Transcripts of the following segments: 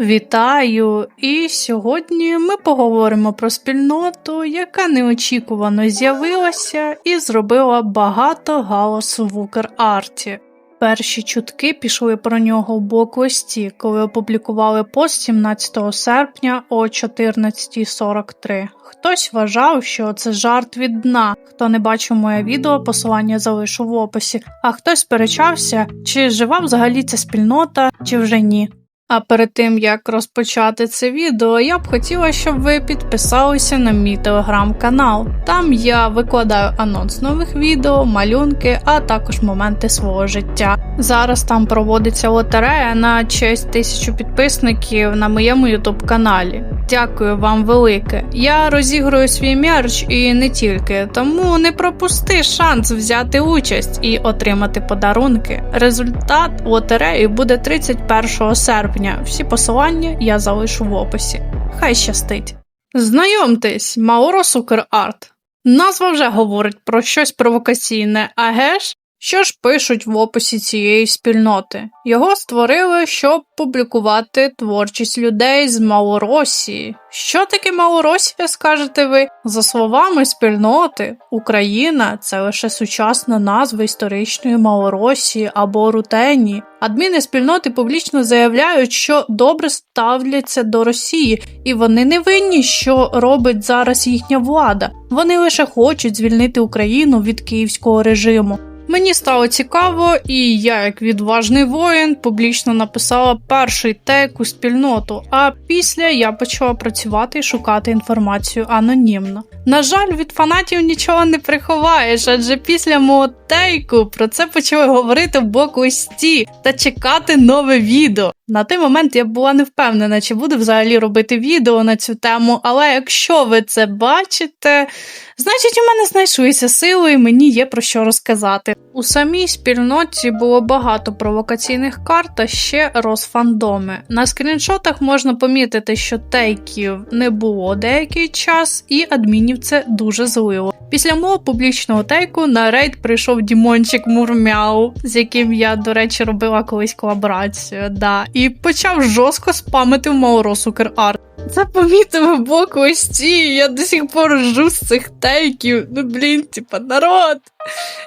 Вітаю! І сьогодні ми поговоримо про спільноту, яка неочікувано з'явилася і зробила багато галасу в Украрті. Перші чутки пішли про нього в блоквесті, коли опублікували пост 17 серпня о 14.43. Хтось вважав, що це жарт від дна. Хто не бачив моє відео, посилання залишу в описі, а хтось сперечався, чи жива взагалі ця спільнота, чи вже ні. А перед тим як розпочати це відео, я б хотіла, щоб ви підписалися на мій телеграм-канал. Там я викладаю анонс нових відео, малюнки, а також моменти свого життя. Зараз там проводиться лотерея на честь тисячу підписників на моєму ютуб каналі. Дякую вам велике. Я розіграю свій мерч і не тільки, тому не пропусти шанс взяти участь і отримати подарунки. Результат лотереї буде 31 серпня. Всі посилання я залишу в описі. Хай щастить. Знайомтесь, Маоро Сукер Арт. Назва вже говорить про щось провокаційне, а геш? Що ж пишуть в описі цієї спільноти? Його створили, щоб публікувати творчість людей з Малоросії. Що таке Малоросія, скажете ви? За словами спільноти, Україна це лише сучасна назва історичної Малоросії або Рутенії. Адміни спільноти публічно заявляють, що добре ставляться до Росії, і вони не винні, що робить зараз їхня влада. Вони лише хочуть звільнити Україну від київського режиму. Мені стало цікаво, і я, як відважний воїн, публічно написала перший тейк у спільноту. А після я почала працювати і шукати інформацію анонімно. На жаль, від фанатів нічого не приховаєш, адже після мого тейку про це почали говорити в боку сті та чекати нове відео. На той момент я була не впевнена, чи буду взагалі робити відео на цю тему, але якщо ви це бачите, значить у мене знайшлися сили і мені є про що розказати. У самій спільноті було багато провокаційних карт та ще розфандоми. На скріншотах можна помітити, що тейків не було деякий час, і адмінів це дуже злило. Після мого публічного тейку на рейд прийшов Дімончик Мурмяу, з яким я, до речі, робила колись колаборацію. Да, і почав жорстко спамити в Маоро Сукер Арт. Це помітив боку ості, я до сих пор жу з цих тейків. Ну блін, типа, народ.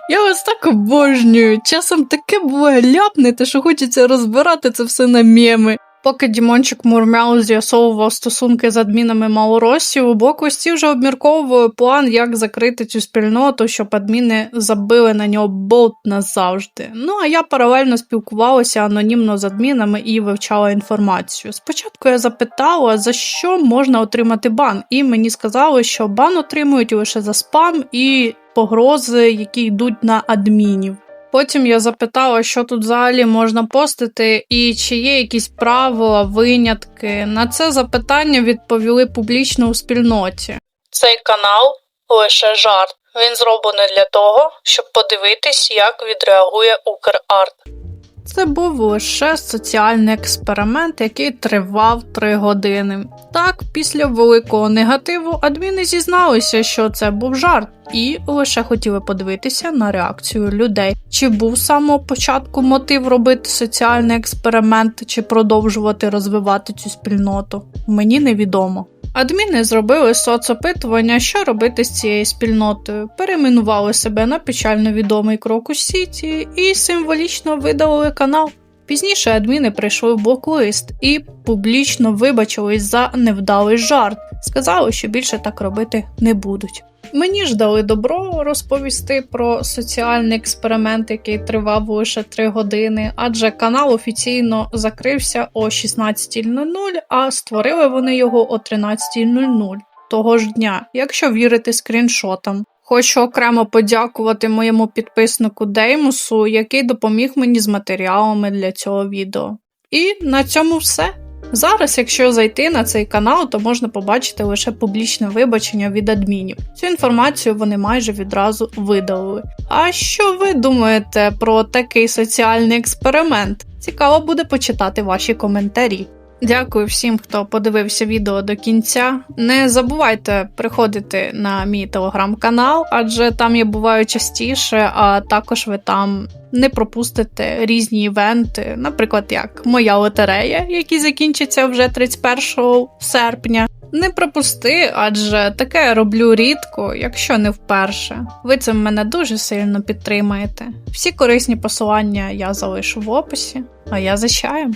Я вас так обожнюю. Часом таке буває ляпнете, що хочеться розбирати це все на меми. Поки Дімончик Мурмяу з'ясовував стосунки з адмінами Малоросі, у блокості вже обмірковує план, як закрити цю спільноту, щоб адміни забили на нього болт назавжди. Ну а я паралельно спілкувалася анонімно з адмінами і вивчала інформацію. Спочатку я запитала, за що можна отримати бан, і мені сказали, що бан отримують лише за спам і погрози, які йдуть на адмінів. Потім я запитала, що тут взагалі можна постити, і чи є якісь правила, винятки. На це запитання відповіли публічно у спільноті. Цей канал лише жарт. Він зроблений для того, щоб подивитись, як відреагує Украрт. Це був лише соціальний експеримент, який тривав три години. Так, після великого негативу адміни зізналися, що це був жарт, і лише хотіли подивитися на реакцію людей. Чи був самого початку мотив робити соціальний експеримент, чи продовжувати розвивати цю спільноту? Мені невідомо. Адміни зробили соцопитування, що робити з цією спільнотою, перейменували себе на печально відомий крок у Сіті і символічно видалили канал. Пізніше адміни прийшли в блоклист і публічно вибачились за невдалий жарт, сказали, що більше так робити не будуть. Мені ж дали добро розповісти про соціальний експеримент, який тривав лише 3 години, адже канал офіційно закрився о 16.00, а створили вони його о 13.00 того ж дня, якщо вірити скріншотам. Хочу окремо подякувати моєму підписнику Деймусу, який допоміг мені з матеріалами для цього відео. І на цьому все. Зараз, якщо зайти на цей канал, то можна побачити лише публічне вибачення від адмінів. Цю інформацію вони майже відразу видалили. А що ви думаєте про такий соціальний експеримент? Цікаво буде почитати ваші коментарі. Дякую всім, хто подивився відео до кінця. Не забувайте приходити на мій телеграм-канал, адже там я буваю частіше, а також ви там не пропустите різні івенти, наприклад, як моя лотерея, які закінчаться вже 31 серпня. Не пропусти, адже таке я роблю рідко, якщо не вперше. Ви цим мене дуже сильно підтримаєте. Всі корисні посилання я залишу в описі, а я за чаєм.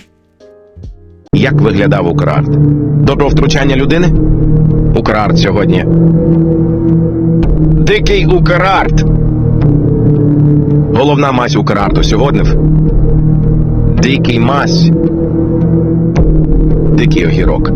Як виглядав Украрт? До втручання людини? Украрт сьогодні. Дикий Украрт! Головна мазь Украрту сьогодні. Дикий мазь. Дикий огірок.